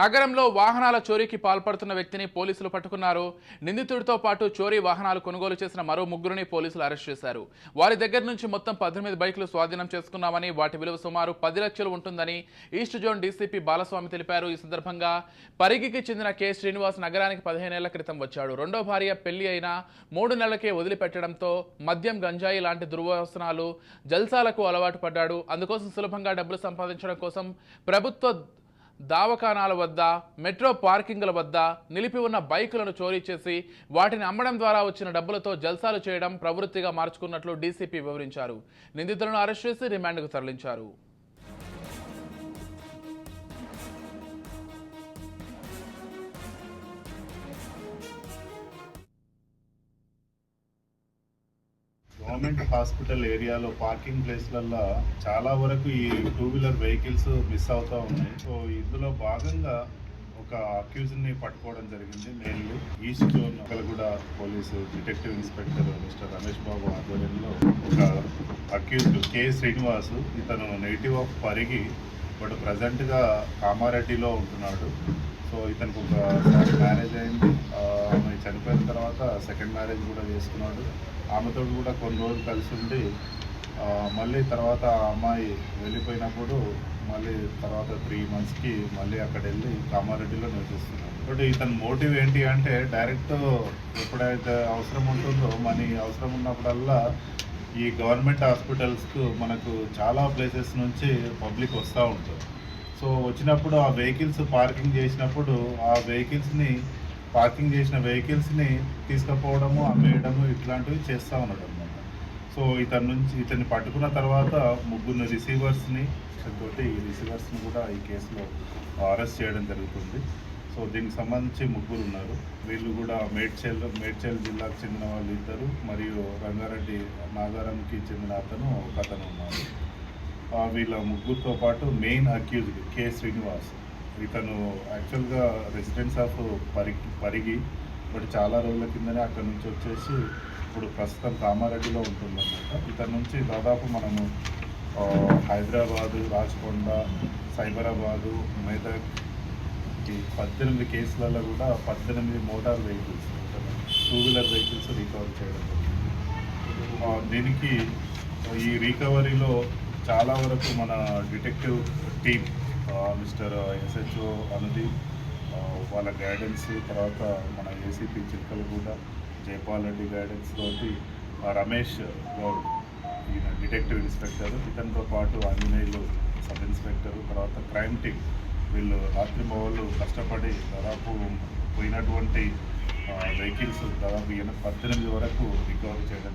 నగరంలో వాహనాల చోరీకి పాల్పడుతున్న వ్యక్తిని పోలీసులు పట్టుకున్నారు. నిందితుడితో పాటు చోరీ వాహనాలు కొనుగోలు చేసిన మరో ముగ్గురిని పోలీసులు అరెస్ట్ చేశారు. వారి దగ్గర నుంచి మొత్తం పద్దెనిమిది బైకులు స్వాధీనం చేసుకున్నామని వాటి విలువ సుమారు పది లక్షలు ఉంటుందని ఈస్ట్ జోన్ డీసీపీ బాలస్వామి తెలిపారు. ఈ సందర్భంగా పరిగికి చెందిన కె. శ్రీనివాస్ నగరానికి పదిహేనేళ్ళ క్రితం వచ్చాడు. రెండో భార్య పెళ్ళి అయిన మూడు నెలలకే వదిలిపెట్టడంతో మద్యం గంజాయి లాంటి దుర్వ్యసనాలు జల్సాలకు అలవాటు పడ్డాడు. అందుకోసం సులభంగా డబ్బులు సంపాదించడం కోసం ప్రభుత్వ దావఖానాల వద్ద మెట్రో పార్కింగ్ల వద్ద నిలిపి ఉన్న బైకులను చోరీ చేసి వాటిని అమ్మడం ద్వారా వచ్చిన డబ్బులతో జల్సాలు చేయడం ప్రవృత్తిగా మార్చుకున్నట్లు డీసీపీ వివరించారు. నిందితులను అరెస్ట్ చేసి రిమాండ్కు తరలించారు. గవర్నమెంట్ హాస్పిటల్ ఏరియాలో పార్కింగ్ ప్లేస్లల్లో చాలా వరకు ఈ టూ వీలర్ వెహికల్స్ మిస్ అవుతూ ఉన్నాయి. సో ఇందులో భాగంగా ఒక అక్యూజ్ని పట్టుకోవడం జరిగింది. Mainly east zone Kalaguda police detective inspector mister Ramesh Babu ఆధ్వర్యంలో ఒక అక్యూజ్డ్ కె. శ్రీనివాస్ ఇతను నెగిటివ్ ఆఫ్ పరిగి బట్ ప్రజెంట్గా కామారెడ్డిలో ఉంటున్నాడు. సో ఇతనికి ఒకసారి మ్యారేజ్ అయింది. ఆమె తర్వాత సెకండ్ మ్యారేజ్ కూడా చేసుకున్నాడు. ఆమెతో కూడా కొన్ని రోజులు కలిసి ఉండి మళ్ళీ తర్వాత ఆ అమ్మాయి వెళ్ళిపోయినప్పుడు మళ్ళీ తర్వాత త్రీ మంత్స్కి మళ్ళీ అక్కడ వెళ్ళి కామారెడ్డిలో నివసిస్తున్నాడు. ఇప్పుడు ఇతని మోటివ్ ఏంటి అంటే డైరెక్ట్ ఎప్పుడైతే అవసరం ఉంటుందో మనీ అవసరం ఉన్నప్పుడల్లా ఈ గవర్నమెంట్ హాస్పిటల్స్కు మనకు చాలా ప్లేసెస్ నుంచి పబ్లిక్ వస్తూ ఉంటుంది. సో వచ్చినప్పుడు ఆ వెహికల్స్ పార్కింగ్ చేసినప్పుడు ఆ వెహికల్స్ని పార్కింగ్ చేసిన వెహికల్స్ని తీసుకుపోవడము అమ్మేయడము ఇట్లాంటివి చేస్తూ ఉన్నాడు అనమాట సో ఇతని నుంచి ఇతన్ని పట్టుకున్న తర్వాత ముగ్గురు రిసీవర్స్ని తోటి ఈ రిసీవర్స్ని కూడా ఈ కేసులో అరెస్ట్ చేయడం జరుగుతుంది. సో దీనికి సంబంధించి ముగ్గురు ఉన్నారు. వీళ్ళు కూడా మేడ్చల్ మేడ్చల్ జిల్లాకు చెందిన వాళ్ళు ఇద్దరు మరియు రంగారెడ్డి నాగారంకి చెందిన అతను ఒక అతను ఉన్నారు. వీళ్ళ ముగ్గురుతో పాటు మెయిన్ అక్యూజ్డ్ కె శ్రీనివాస్. ఇతను యాక్చువల్గా residence of Parigi Parigi but చాలా రోజుల కిందనే అక్కడ నుంచి వచ్చేసి ఇప్పుడు ప్రస్తుతం కామారెడ్డిలో ఉంటుందన్నమాట. ఇతని నుంచి దాదాపు మనము హైదరాబాదు రాచకొండ సైబరాబాదు మెదక్ ఈ పద్దెనిమిది కేసులలో కూడా పద్దెనిమిది motor vehicles two wheeler vehicles recover చేయడం దీనికి ఈ రికవరీలో చాలా వరకు మన detective team mister SHO Anudeep వాళ్ళ గైడెన్స్ తర్వాత మన ఏసీపీ చిక్కలు కూడా జైపాల్ రెడ్డి గైడెన్స్ తోటి రమేష్ గౌడ్ ఈయన డిటెక్టివ్ ఇన్స్పెక్టర్ ఇతనితో పాటు ఆంజనేయులు సబ్ ఇన్స్పెక్టర్ తర్వాత క్రైమ్ టీమ్ వీళ్ళు రాత్రి మొగళ్ళు కష్టపడి దాదాపు పోయినటువంటి వెహికల్స్ దాదాపు పద్దెనిమిది వరకు రికవరీ చేయడం